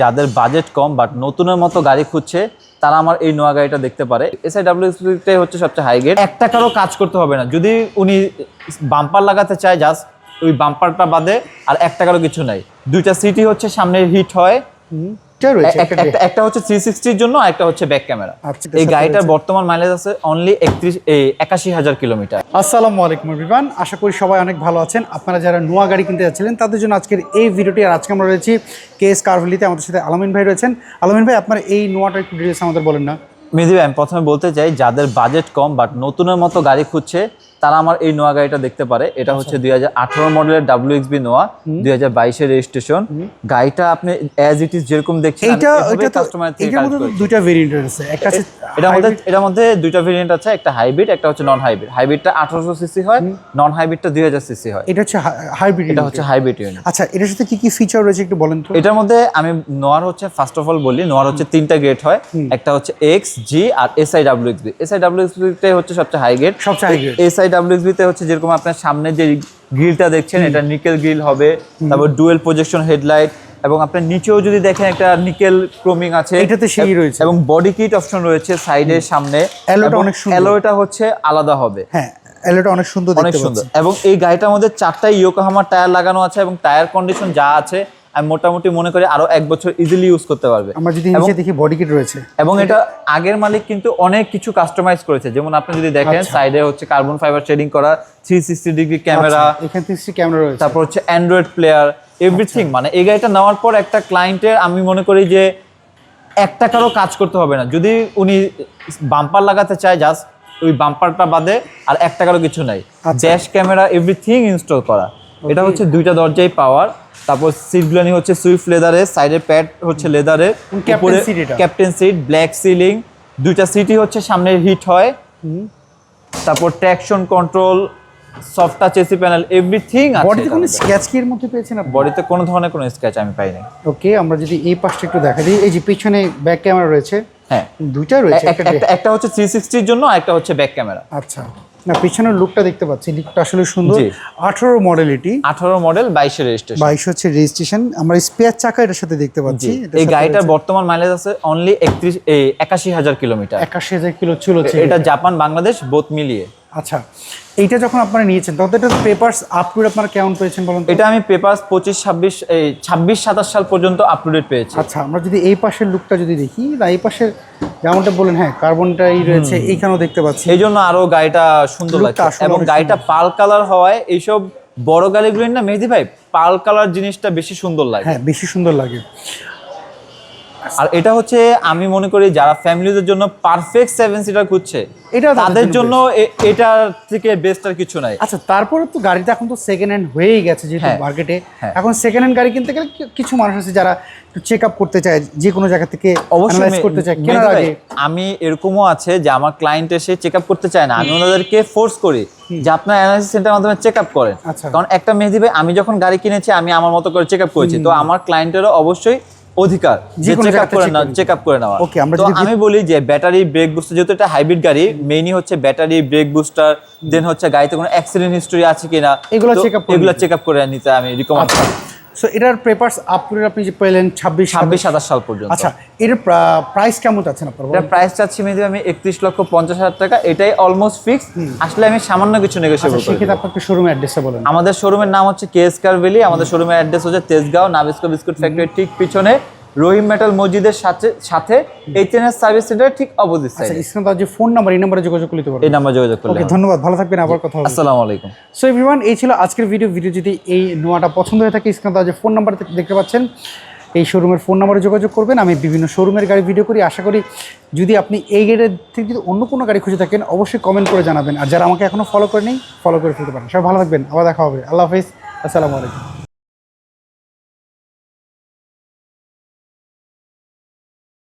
যাদের budget com but নতুনের মতো গাড়ি খুঁজছে, তারা আমার এই নোয়া গাড়িটা দেখতে পারে। এসআই ডাব্লিউটাই হচ্ছে সবচেয়ে হাই গেট একটা কারও কাজ করতে হবে না। যদি উনি বাম্পার লাগাতে চায় জাস্ট ওই বাম্পারটা বাদে, আর একটা কারও কিছু নাই। দুইটা সিটি হচ্ছে, সামনে হিট হয়। এটা রয়েছে একটা হচ্ছে থ্রি সিক্সটির জন্য আর একটা হচ্ছে ব্যাক ক্যামেরা আচ্ছা, এই গাড়িটার বর্তমান মাইলেজ আছে অনলি একত্রিশ একাশি হাজার কিলোমিটার আসসালামু আলাইকুম রিবান আশা করি সবাই অনেক ভালো আছেন। আপনারা যারা নোয়া গাড়ি কিনতে যাচ্ছিলেন তাদের জন্য আজকের এই ভিডিওটি আর আজকে আমরা রয়েছি কেএস কারভলিতে আমাদের সাথে আলমিন ভাই রয়েছেন। আলমিন ভাই আপনার এই নোয়াটা একটু ডিটেলস আমাদের বলেন না। মেহেদি ভাই আমি প্রথমে বলতে চাই যাদের বাজেট কম বাট নতুনের মতো গাড়ি খুঁজছে তারা আমার এই নোয়া গাড়িটা দেখতে পারে। এটা হচ্ছে দুই হাজার আঠারো মডেলের ডাব্লিউ এক্সবি নোয়া দুই হাজার বাইশের রেজিস্ট্রেশন। গাড়িটা আপনি অ্যাজ ইট ইজ যেরকম দেখছেন এটা কাস্টমার থেকে দুইটা ভেরিয়েন্ট রয়েছে। একটা আছে এটার মধ্যে এটার মধ্যে দুইটা ভেরিয়েন্ট আছে একটা হাইব্রিড একটা হচ্ছে নন হাইব্রিড হাইব্রিডটা আঠারোশো সিসি হয় নন হাইব্রিডটা দুই হাজার সিসি হয়। এটা হচ্ছে হাইব্রিড এটা হচ্ছে হাইব্রিড ইউনিট আচ্ছা এটার সাথে কি কি ফিচার রয়েছে একটু বলেন তো? এটার মধ্যে আমি নোয়ার হচ্ছে ফার্স্ট অফ অল বলি নোয়ার হচ্ছে তিনটা গেট হয়। একটা হচ্ছে X G R S I W XB S I W এক্সবিতে হচ্ছে সবচেয়ে হাই গেট সবচেয়ে grade। এস আই হচ্ছে যেরকম আপনার সামনে যে গ্রিলটা দেখছেন এটা নিকেল গ্রিল হবে তারপর ডুয়েল প্রজেকশন হেডলাইট এবং আপনার নিচেও যদি দেখেন একটা নিকেল ক্রোমিং আছে এটাতে সেই রয়েছে। এবং বডি কিট অপশন রয়েছে সাইডের সামনে Alloy টা অনেক সুন্দর। অ্যালোটা হচ্ছে আলাদা হবে। হ্যাঁ এলোটা অনেক সুন্দর অনেক দেখতে সুন্দর এবং এই গাড়িটার মধ্যে চারটা ইয়োকাহামার টায়ার লাগানো আছে এবং টায়ার কন্ডিশন যা আছে আমি মোটামুটি মনে করি আরও এক বছর ইজিলি ইউজ করতে পারবে। আমরা যদি নিচে দেখি বডি কিট রয়েছে। এবং এটা আগের মালিক কিন্তু অনেক কিছু কাস্টমাইজ করেছে। যেমন আপনি যদি দেখেন আচ্ছা। সাইডে হচ্ছে কার্বন ফাইবার শেডিং করা থ্রি সিক্সটি ডিগ্রি ক্যামেরা আচ্ছা, এখানে ক্যামেরা রয়েছে। তারপর হচ্ছে অ্যান্ড্রয়েড প্লেয়ার এভরিথিং আচ্ছা। মানে এই গাড়িটা নেওয়ার পর একটা ক্লায়েন্টের আমি মনে করি যে এক টাকারও কাজ করতে হবে না। যদি উনি বাম্পার লাগাতে চায় জাস্ট ওই বাম্পারটা বাদে আর এক টাকারও কিছু নাই। আচ্ছা। ড্যাশ ক্যামেরা এভরিথিং ইনস্টল করা। এটা হচ্ছে দুইটা দরজাই পাওয়ার তারপর সিটগুলানি হচ্ছে সুইফট লেদারের সাইডের প্যাড হচ্ছে লেদারের এটা। ক্যাপ্টেন সিট ব্ল্যাক সিলিং দুইটা সিটই হচ্ছে সামনে হিট হয়। তারপর traction control soft touch AC panel everything আছে বডিতে কোনো। স্ক্যাচ কি এর মধ্যে পেয়েছেন আপনি? বডিতে কোনো ধরনের কোনো স্ক্র্যাচ আমি পাইনি। ওকে আমরা যদি এই পাশটা একটু দেখা দিই এই যে পিছনে ব্যাক ক্যামেরা রয়েছে হ্যাঁ। দুইটা রয়েছে একটা একটা হচ্ছে থ্রি সিক্সটির জন্য আর একটা হচ্ছে ব্যাক ক্যামেরা আচ্ছা। না পিছনের লুকটা দেখতে পাচ্ছি লুকটা আসলে সুন্দর। আঠারো মডেল এটি। আঠারো মডেল বাইশের রেজিস্ট্রেশন বাইশ হচ্ছে রেজিস্ট্রেশন আমরা স্পেয়ার চাকা এটার সাথে দেখতে পাচ্ছি। এই গাড়িটার বর্তমান মাইলেজ আছে অনলি একত্রিশ একাশি হাজার কিলোমিটার একাশি হাজার কিলো ছিল এটা জাপান বাংলাদেশ বোথ মিলিয়ে। আচ্ছা এইটা যখন আপনারা নিয়েছেন তখন এটা পেপারস আপ টু আপনারা কেমন পেয়েছেন বলুন এটা আমি পেপার পঁচিশ ছাব্বিশ এই ছাব্বিশ সাতাশ সাল পর্যন্ত আপ টু ডেট পেয়েছি। আচ্ছা আমরা যদি এই পাশের লুকটা যদি দেখি না এই পাশের যেমনটা বলেন হ্যাঁ কার্বনটাই রয়েছে এইখানেও দেখতে পাচ্ছি। এই জন্য আরও গাড়িটা সুন্দর লাগছে। এবং গাড়িটা পাল কালার হওয়ায় এইসব বড় গাড়িগুলো না মেহেদি ভাই পাল কালার জিনিসটা বেশি সুন্দর লাগে। হ্যাঁ বেশি সুন্দর লাগে। আর এটা হচ্ছে আমি মনে করি যারা ফ্যামিলিদের জন্য পারফেক্ট সেভেন সিটার খুঁজছে এটা তাদের জন্য জন্য এ- এটার থেকে বেস্ট আর কিছু নাই। আচ্ছা তারপরে তো গাড়িটা এখন তো সেকেন্ড হ্যান্ড হয়েই গেছে যেহেতু হ্যাঁ, মার্কেটে হ্যাঁ। এখন সেকেন্ড হ্যান্ড গাড়ি কিনতে গেলে কিছু মানুষ আছে যারা একটু চেক আপ করতে চায় যে কোনো জায়গা থেকে অবশ্যই করতে চায় কেনার আগে। আমি এরকমও আছে যে আমার ক্লায়েন্ট এসে চেক আপ করতে চায় না আমি ওনাদেরকে ফোর্স করি যে আপনার অ্যানালিসিস সেন্টার মাধ্যমে চেক আপ করেন। আচ্ছা। কারণ একটা মেহেদি ভাই আমি যখন গাড়ি কিনেছি আমি আমার মতো করে চেক আপ করেছি তো আমার ক্লায়েন্টেরও অবশ্যই অধিকার যে চেক আপ করে না চেক আপ করে নেওয়া। ওকে আমরা আমি বলি যে ব্যাটারি ব্রেক বুস্টার যেহেতু এটা হাইব্রিড গাড়ি মেইনই হচ্ছে ব্যাটারি ব্রেক বুস্টার দেন হচ্ছে গাড়িতে কোনো অ্যাক্সিডেন্ট হিস্টরি আছে কিনা এগুলো তো check এগুলো। চেক আপ করে নিতে আমি রিকমেন্ড আচ্ছা। সো এটার পেপারস আপ করে আপনি যে পেলেন ছাব্বিশ ছাব্বিশ সাতাশ সাল পর্যন্ত। আচ্ছা এর প্রাইস কেমন চাচ্ছেন আপনার এটা প্রাইস চাচ্ছি মেয়েদের আমি একত্রিশ লক্ষ পঞ্চাশ হাজার টাকা। এটাই অলমোস্ট ফিক্স আসলে আমি সামান্য কিছু নেগোসিয়েবল করি সেক্ষেত্রে আপনাকে শোরুমের অ্যাড্রেসটা বলেন। আমাদের শোরুমের নাম হচ্ছে কেএস কার ভ্যালি আমাদের শোরুমের অ্যাড্রেস হচ্ছে তেজগাঁও নাবিস্কো বিস্কুট ফ্যাক্টরির ঠিক পিছনে। রহিম মেটাল মসজিদের সাথে সাথে এইচএনএস সার্ভিস সেন্টার ঠিক অপোজিট আচ্ছা সাইডে স্ক্রিনে তার যে ফোন নাম্বার এই নাম্বারে যোগাযোগ করতে পারবেন এই নাম্বার যোগাযোগ করলে ওকে ধন্যবাদ ভালো থাকবেন আবার কথা হবে। আসসালামু আলাইকুম। সো এভরিওয়ান এই ছিল আজকের ভিডিও ভিডিও যদি এই নোয়াটা পছন্দ হয়ে থাকে স্ক্রিনে তার যে ফোন নাম্বার দেখতে পাচ্ছেন এই শোরুমের ফোন নাম্বারে যোগাযোগ করবেন। আমি বিভিন্ন শোরুমের গাড়ি ভিডিও করি। আশা করি যদি আপনি এই গেটের থেকে যদি অন্য কোনো গাড়ি খুঁজে থাকেন অবশ্যই কমেন্ট করে জানাবেন। আর যারা আমাকে এখনও ফলো করে নেই ফলো করে ফেলতে পারেন। সবাই ভালো থাকবেন। আবার দেখা হবে। আল্লাহ হাফিজ। আসসালামু আলাইকুম।